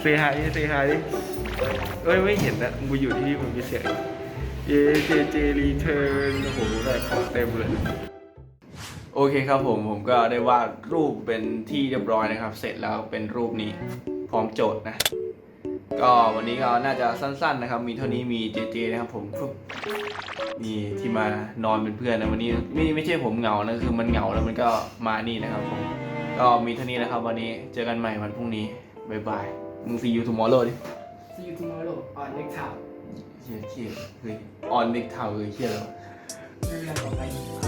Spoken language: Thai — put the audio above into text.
เซฮายเซฮายเอ้ยไม่เห็นนะมึงอยู่ที่มึงมีเสียงเยเจเจรีเทิร์นโอ้โหแบบของเต็มเลย โอเคครับผมผมก็ได้วาดรูปเป็นที่เรียบร้อยนะครับ เสร็จแล้วเป็นรูปนี้พร้อมโจทย์นะ ก็วันนี้ก็น่าจะสั้น ๆ นะครับ มีเท่านี้มีเจเจนะครับผมฟึบมีที่มานอนเป็นเพื่อนนะวันนี้ไม่ไม่ใช่ผมเหงานะคือมันเหงาแล้วมันก็มานี่นะครับผมก็มีเท่านี้นะครับ วันนี้เจอกันใหม่วันพรุ่งนี้บายบายมึง see you tomorrow ดิ See you tomorrow on next time เฮียเฮียเฮ้ย on next time เลยเฮียแล้วะเรื่องต่อไป